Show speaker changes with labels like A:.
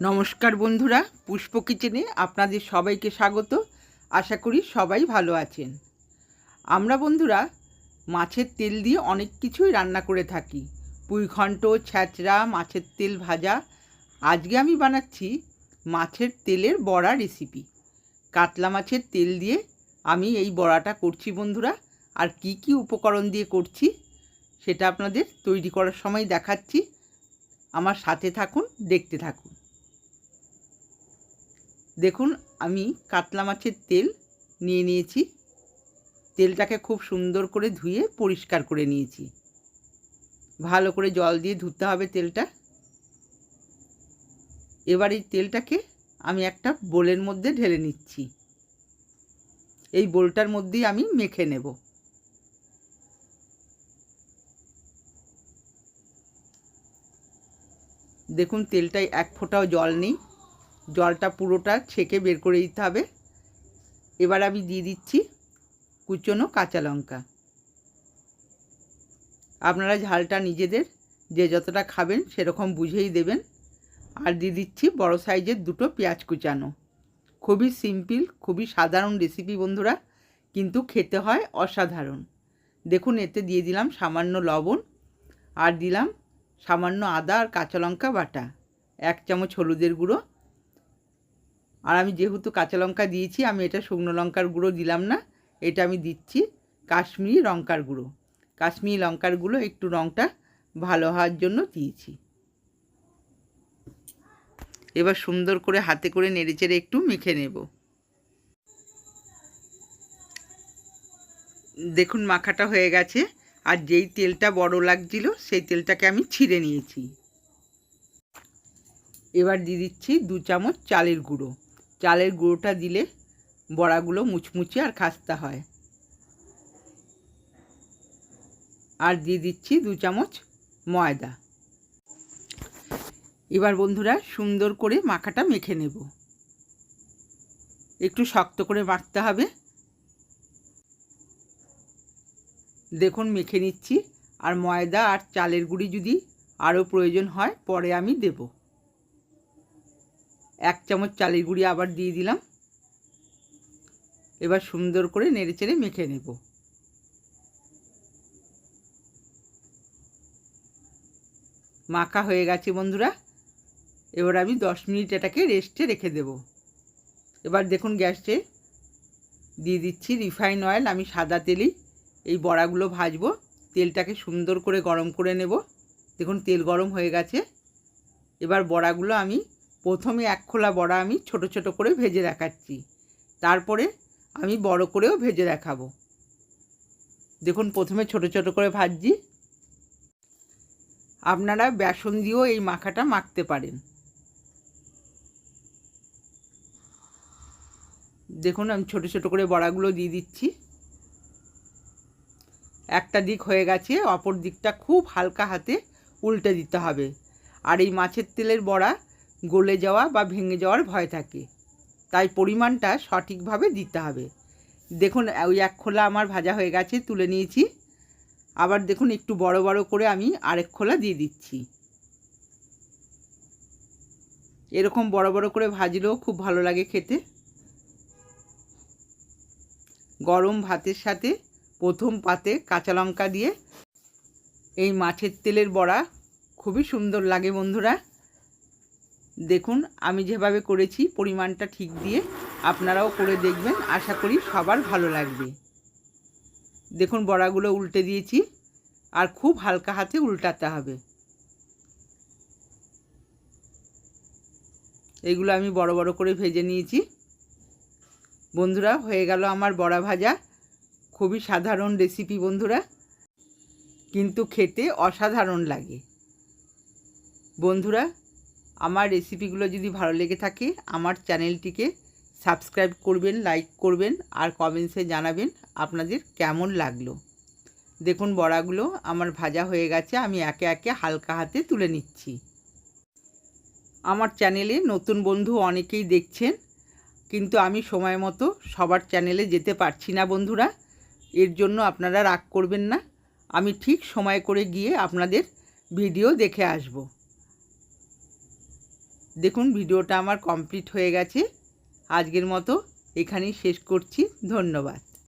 A: নমস্কার বন্ধুরা, পুষ্প কিচেনে আপনাদের সবাইকে স্বাগত। আশা করি সবাই ভালো আছেন। আমরা বন্ধুরা, মাছের তেল দিয়ে অনেক কিছুই রান্না করে থাকি। পুঁইঘণ্ট ছ্যাঁচড়া, মাছের তেল ভাজা। আজকে আমি বানাচ্ছি মাছের তেলের বড়া রেসিপি কাতলা মাছের তেল দিয়ে আমি এই বড়াটা করছি বন্ধুরা। আর কি কি উপকরণ দিয়ে করছি, সেটা আপনাদের তৈরি করার সময় দেখাচ্ছি। আমার সাথে থাকুন, দেখতে থাকুন। দেখুন, আমি কাতলা মাছের তেল নিয়ে নিয়েছি। তেলটাকে খুব সুন্দর করে ধুয়ে পরিষ্কার করে নিয়েছি। ভালো করে জল দিয়ে ধুতে হবে তেলটা। এবার এই তেলটাকে আমি একটা বোলের মধ্যে ঢেলে নিচ্ছি। এই বোলটার মধ্যেই আমি মেখে নেব। দেখুন, তেলটায় এক ফোঁটাও জল নেই। জলটা পুরোটা ছেঁকে বের করে দিতে হবে। এবার আমি দিয়ে দিচ্ছি কুচনো কাঁচা লঙ্কা। আপনারা ঝালটা নিজেদের যে যতটা খাবেন সেরকম বুঝেই দেবেন। আর দিয়ে দিচ্ছি বড় সাইজের দুটো পেঁয়াজ কুচানো। খুবই সিম্পল, খুবই সাধারণ রেসিপি বন্ধুরা, কিন্তু খেতে হয় অসাধারণ। দেখুন, এতে দিয়ে দিলাম সামান্য লবণ আর দিলাম সামান্য আদা আর কাঁচা লঙ্কা বাটা। এক চামচ হলুদের গুঁড়ো আর আমি যেহেতু কাঁচা লঙ্কা দিয়েছি, আমি এটা শুকনো লঙ্কার গুঁড়ো দিলাম না, এটা আমি দিচ্ছি কাশ্মীরি লঙ্কার গুঁড়ো। কাশ্মীরি লঙ্কার গুঁড়ো একটু রঙটা ভালো হওয়ার জন্য দিয়েছি। এবার সুন্দর করে হাতে করে নেড়েচেড়ে একটু মেখে নেব। দেখুন মাখাটা হয়ে গেছে, আর যেই তেলটা বড় লাগছিল সেই তেলটাকে আমি ছিঁড়ে নিয়েছি। এবার দিয়ে দিচ্ছি দু চামচ চালের গুঁড়ো। চালের গুঁড়োটা দিলে বড়াগুলো মুচমুচে আর খাস্তা হয়। আর দিয়ে দিচ্ছি দু চামচ ময়দা। এবার বন্ধুরা সুন্দর করে মাখাটা মেখে নেব। একটু শক্ত করে মাখতে হবে। দেখুন মেখে নিচ্ছি। আর ময়দা আর চালের গুঁড়ি যদি আরও প্রয়োজন হয় পরে আমি দেব। এক চামচ চালের গুঁড়ি আবার দিয়ে দিলাম। এবার সুন্দর করে নেড়েচেড়ে মেখে নেব। মাখা হয়ে গেছে বন্ধুরা। এবার আমি দশ মিনিট এটাকে রেস্টে রেখে দেব। এবার দেখুন গ্যাসে দিয়ে দিচ্ছি রিফাইন অয়েল, আমি সাদা তেলেই এই বড়াগুলো ভাজবো। তেলটাকে সুন্দর করে গরম করে নেব। দেখুন তেল গরম হয়ে গেছে। এবার বড়াগুলো আমি প্রথমে এক খোলা বড়া আমি ছোট ছোট করে ভেজে দেখাচ্ছি। তারপরে আমি বড় করেও ভেজে দেখাবো। দেখুন, প্রথমে ছোট ছোট করে ভাজছি। আপনারা বেসন দিয়েও এই মাখাটা মাখতে পারেন। দেখুন, আমি ছোট ছোট করে বড়াগুলো দিয়ে দিচ্ছি। একটা দিক হয়ে গেছে, অপর দিকটা খুব হালকা হাতে উল্টে দিতে হবে। আর এই মাছের তেলের বড়া গলে যাওয়া বা ভেঙে যাওয়ার ভয় থাকে। তাই পরিমাণটা সঠিকভাবে দিতে হবে। দেখুন, ওই এক খোলা আমার ভাজা হয়ে গেছে, তুলে নিয়েছি। আবার দেখুন, একটু বড় বড় করে আমি আরেক খোলা দিয়ে দিচ্ছি। এরকম বড় বড় করে ভাজলেও খুব ভালো লাগে খেতে। গরম ভাতের সাথে প্রথম পাতে কাঁচা লঙ্কা দিয়ে এই মাছের তেলের বড়া খুবই সুন্দর লাগে বন্ধুরা। দেখুন, আমি যেভাবে করেছি পরিমাণটা ঠিক দিয়ে আপনারাও করে দেখবেন, আশা করি সবার ভালো লাগবে। দেখুন, বড়াগুলো উল্টে দিয়েছি, আর খুব হালকা হাতে উল্টাতে হবে। এগুলো আমি বড় বড় করে ভেজে নিয়েছি। বন্ধুরা, হয়ে গেল আমার বড়া ভাজা। খুবই সাধারণ রেসিপি বন্ধুরা, কিন্তু খেতে অসাধারণ লাগে। বন্ধুরা আমার রেসিপিগুলো যদি ভালো লেগে থাকে, আমার চ্যানেলটিকে সাবস্ক্রাইব করবেন লাইক করবেন আর কমেন্টসে জানাবেন আপনাদের কেমন লাগল। দেখুন বড়াগুলো আমার ভাজা হয়ে গেছে, আমি একে একে হালকা হাতে তুলে নিচ্ছি। আমার চ্যানেলে নতুন বন্ধু অনেকেই দেখছেন, কিন্তু আমি সময় মতো সবার চ্যানেলে যেতে পারছি না বন্ধুরা, এর জন্য আপনারা রাগ করবেন না, আমি ঠিক সময় করে গিয়ে আপনাদের ভিডিও দেখে আসব। দেখুন ভিডিওটা আমার কমপ্লিট হয়ে গেছে। আজকের মতো এখানেই শেষ করছি। ধন্যবাদ।